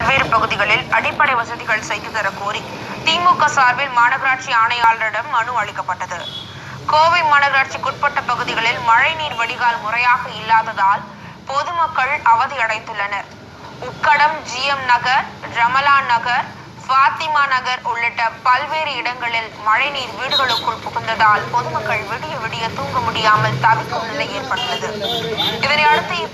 பல்வேறு பகுதிகளில் அடிப்படை வசதிகள் செய்து தர கோரி திமுக சார்பில் மாநகராட்சி ஆணையாளரிடம் மனு அளிக்கப்பட்டது. கோவை மாநகராட்சிக்குட்பட்ட பகுதிகளில் மழைநீர் வடிகால் முறையாக இல்லாததால் பொதுமக்கள் அவதியடைந்துள்ளனர். உக்கடம் ஜிஎம் நகர் ரமலா நகர் ஃபாத்திமா நகர் உள்ளிட்ட பல்வேறு இடங்களில் மழைநீர் வீடுகளுக்குள் புகுந்ததால் பொதுமக்கள் விடிய விடிய தூங்க முடியாமல் தவிக்கும் நிலை ஏற்பட்டுள்ளது.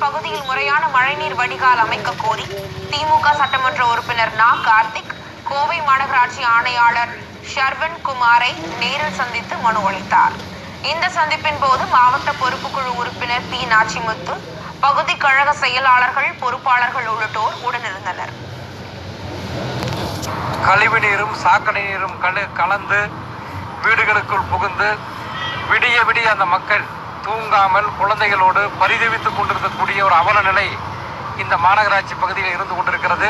பகுதியில் முறையான மழைநீர் வடிகால் அமைக்க கோரி திமுக சட்டமன்ற உறுப்பினர் நா. கார்த்திக் கோவை மாநகராட்சி ஆணையாளர் ஷர்வன் குமாரை நேரில் சந்தித்து மனு அளித்தார். இந்த சந்திப்பின் போது மாவட்ட பொறுப்புக்குழு உறுப்பினர் பி. நாச்சிமுத்து பகுதி கழக செயலாளர்கள் பொறுப்பாளர்கள் உள்ளிட்டோர் உடனிருந்தனர். கழிவு நீரும் சாக்கடை நீரும் கல கலந்து வீடுகளுக்குள் புகுந்து விடிய விடிய அந்த மக்கள் தூங்காமல் குழந்தைகளோடு பரிதவித்துக் கொண்டிருக்கக்கூடிய ஒரு அவல நிலை இந்த மாநகராட்சி பகுதியில் இருந்து கொண்டிருக்கிறது.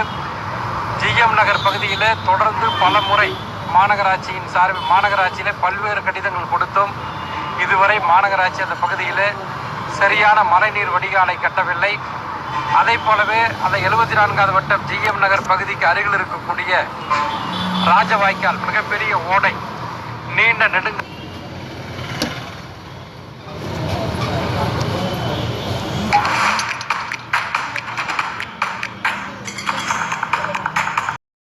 ஜிஎம் நகர் பகுதியில் தொடர்ந்து பல முறை மாநகராட்சியின் சார்பில் மாநகராட்சியில் பல்வேறு கடிதங்கள் கொடுத்தும் இதுவரை மாநகராட்சி அந்த பகுதியில் சரியான மழைநீர் வடிகாலை கட்டவில்லை. அதை போலவே அந்த எழுபத்தி நான்காவது வட்டம் ஜிஎம் நகர் பகுதிக்கு அருகில் இருக்கக்கூடிய ராஜவாய்க்கால் மிகப்பெரிய ஓடை நீண்ட நெடுங்க